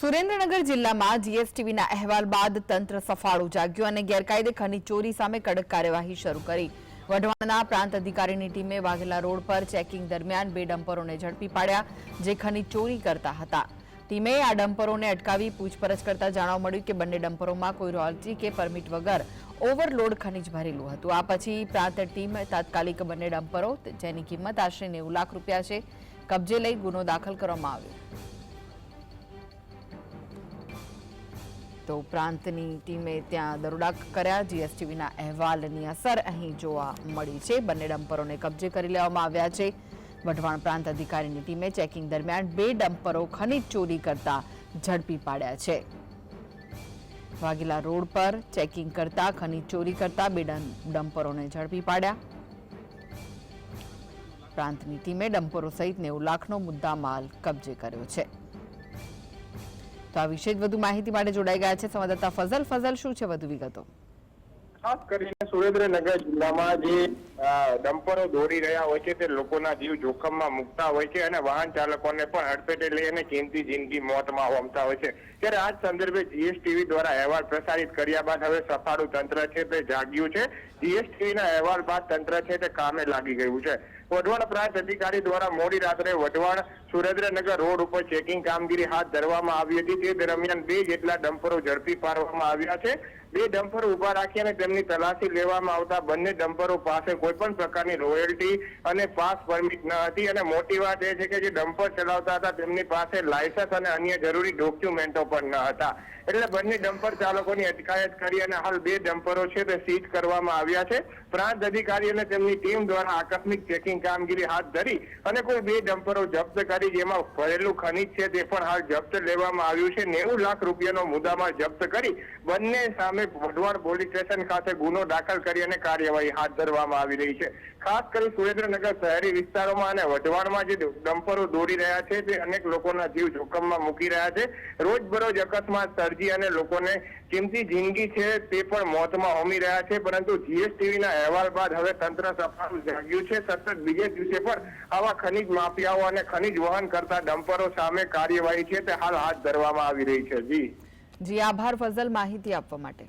સુરેન્દ્રનગર જિલ્લામાં જીએસટીવીના અહેવાલ બાદ તંત્ર સફાળું જાગ્યું અને ગેરકાયદે ખનીજ ચોરી સામે કડક કાર્યવાહી શરૂ કરી. વઢવાણના પ્રાંત અધિકારીની ટીમે વાઘેલા રોડ પર ચેકિંગ દરમિયાન બે ડમ્પરોને ઝડપી પાડ્યા જે ખનીજ ચોરી કરતા હતા. ટીમે આ ડમ્પરોને અટકાવી પૂછપરછ કરતા જાણવા મળ્યું કે બંને ડમ્પરોમાં કોઈ રોયલ્ટી કે પરમિટ વગર ઓવરલોડ ખનીજ ભરેલું હતું. આ પછી પ્રાંત ટીમ તાત્કાલિક બંને ડમ્પરો, જેની કિંમત આશરે નેવું લાખ રૂપિયા છે, કબજે લઈ ગુનો દાખલ કરવામાં આવ્યો. તો પ્રાંતની ટીમે ત્યાં દરોડા કર્યા. જીએસટીવીના અહેવાલની અસર અહીં જોવા મળી છે. બંને ડમ્પરોને કબજે કરી લેવામાં આવ્યા છે. વઢવાણ પ્રાંત અધિકારીની ટીમે ચેકિંગ દરમિયાન બે ડમ્પરો ખનીજ ચોરી કરતા ઝડપી પાડ્યા છે. વાઘેલા રોડ પર ચેકિંગ કરતા, ખનીજ ચોરી કરતા બે ડમ્પરોને ઝડપી પાડ્યા. પ્રાંતની ટીમે ડમ્પરો સહિત નેવું લાખનો મુદ્દામાલ કબજે કર્યો છે. તો આ વિશે વધુ માહિતી માટે જોડાઈ ગયા છે સંવાદદાતા ફઝલ. ફઝલ, શું છે વધુ વિગતો? ખાસ કરીને સુરેન્દ્રનગર જિલ્લામાં જે ડમ્પરો દોડી રહ્યા હોય છે તે લોકોના જીવ જોખમમાં મૂકતા હોય છે અને વાહન ચાલકોને પણ હડફેટે લઈ અને કિંમતી જિંદગી મોતમાં હોમતા હોય છે. ત્યારે આ સંદર્ભે જીએસટીવી દ્વારા અહેવાલ પ્રસારિત કર્યા બાદ હવે સફાળું તંત્ર છે તે જાગ્યું છે. જીએસટીવીના અહેવાલ બાદ તંત્ર છે તે કામે લાગી ગયું છે. વઢવાણ પ્રાંત અધિકારી દ્વારા મોડી રાત્રે વઢવાણ સુરેન્દ્રનગર રોડ ઉપર ચેકિંગ કામગીરી હાથ ધરવામાં આવી હતી. તે દરમિયાન બે જેટલા ડમ્પરો ઝડપી પાડવામાં આવ્યા છે. બે ડમ્પર ઊભા રાખી અને તેમની તલાશી લેવામાં આવતા બંને ડમ્પરો પાસે કોઈ પણ પ્રકારની રોયલ્ટી અને પાસ પરમિટ ન હતી. અને મોટી વાત એ છે કે જે ડમ્પર ચલાવતા હતા તેમની પાસે લાયસન્સ અને અન્ય જરૂરી ડોક્યુમેન્ટો પણ ન હતા. એટલે બંને ડમ્પર ચાલકોની અટકાયત કરી અને હાલ બે ડમ્પરો છે તે સીઝ કરવામાં આવ્યા છે. પ્રાંત અધિકારી અને તેમની ટીમ દ્વારા આકસ્મિક ચેકિંગ કામગીરી હાથ ધરી અને કોઈ બે ડમ્પરો જપ્ત કરી જેમાં ભરેલું ખનીજ છે તે પણ હાલ જપ્ત લેવામાં આવ્યું છે. નેવું લાખ રૂપિયાનો મુદ્દામાં જપ્ત કરી બંને સામે વઢવાણ પોલીસ સ્ટેશન ખાતે ગુનો દાખલ કરી અને કાર્યવાહી હાથ ધરવામાં આવી રહી છે. ખાસ કરી સુરેન્દ્રનગર શહેરી વિસ્તારોમાં અને વઢવાણમાં જે ડમ્પરો દોડી રહ્યા છે તે અનેક લોકોના જીવ જોખમમાં મૂકી રહ્યા છે. રોજબરોજ અકસ્માત સર્જી અને લોકોને કિંમતી જિંદગી છે તે પણ મોતમાં હોમી રહ્યા છે. પરંતુ જીએસટીવીના અહેવાલ બાદ હવે તંત્ર સફાળું જાગ્યું છે. સતત બીજે દિવસે પણ આવા ખનીજ માફિયાઓ અને ખનીજ વહન કરતા ડમ્પરો સામે કાર્યવાહી છે તે હાલ હાથ ધરવામાં આવી રહી છે. જી. જી, આભાર ફઝલ માહિતી આપવા માટે.